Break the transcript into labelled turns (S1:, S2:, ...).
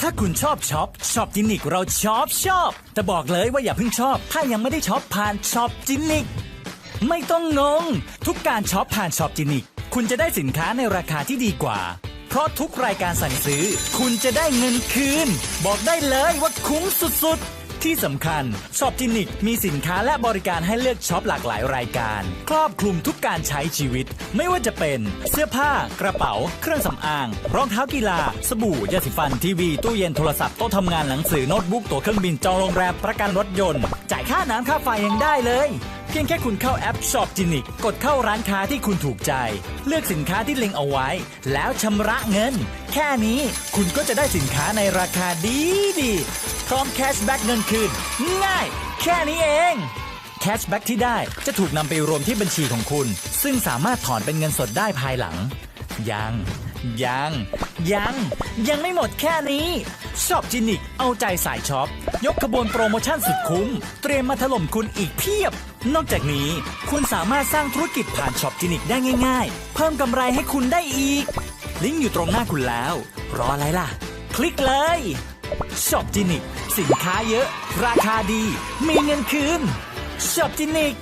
S1: ถ้าคุณชอบช็อปช็อปจินิกเราชอบชอบแต่บอกเลยว่าอย่าเพิ่งชอบ ถ้ายังไม่ได้ช็อปผ่านช็อปจินิกไม่ต้องงง ทุกการช็อปผ่านช็อปจินิกคุณจะได้สินค้าในราคาที่ดีกว่า เพราะทุกรายการสั่งซื้อ คุณจะได้เงินคืน บอกได้เลยว่าคุ้มสุดๆ ที่สำคัญช็อปจินิกมีสินค้าและบริการให้เลือกช็อปหลากหลายรายการ ครอบคลุมทุกการใช้ชีวิต ไม่ว่าจะเป็นเสื้อผ้า กระเป๋า เครื่องสำอาง รองเท้ากีฬา สบู่ยาสีฟันทีวี ตู้เย็นโทรศัพท์โต๊ะทำงานหนังสือโน้ตบุ๊กตั๋วเครื่องบินจองโรงแรมประกันรถยนต์ จ่ายค่าน้ำค่าไฟยังได้เลยเพียงแค่คุณเข้าแอปช็อปจินิกกดเข้าร้านค้าที่คุณถูกใจ เลือกสินค้าที่เล็งเอาไว้ แล้วชำระเงิน แค่นี้คุณก็จะได้สินค้าในราคาดีดี พร้อมแคชแบ็กเงินคืน ง่าย แค่นี้เองแคชแบ็กที่ได้จะถูกนำไปรวมที่บัญชีของคุณ ซึ่งสามารถถอนเป็นเงินสดได้ภายหลัง ยัง ยัง ยัง ยังไม่หมดแค่นี้ช็อปจินิก เอาใจสายช็อป ยกขบวนโปรโมชั่นสุดคุ้ม เตรียมมาถล่มคุณอีกเพียบ นอกจากนี้ คุณสามารถสร้างธุรกิจผ่านช็อปจินิกได้ง่าย ๆ เพิ่มกำไรให้คุณได้อีก ลิงก์อยู่ตรงหน้าคุณแล้ว รออะไรล่ะ คลิกเลย ช็อปจินิก สินค้าเยอะ ราคาดี มีเงินคืนช็อปจินิก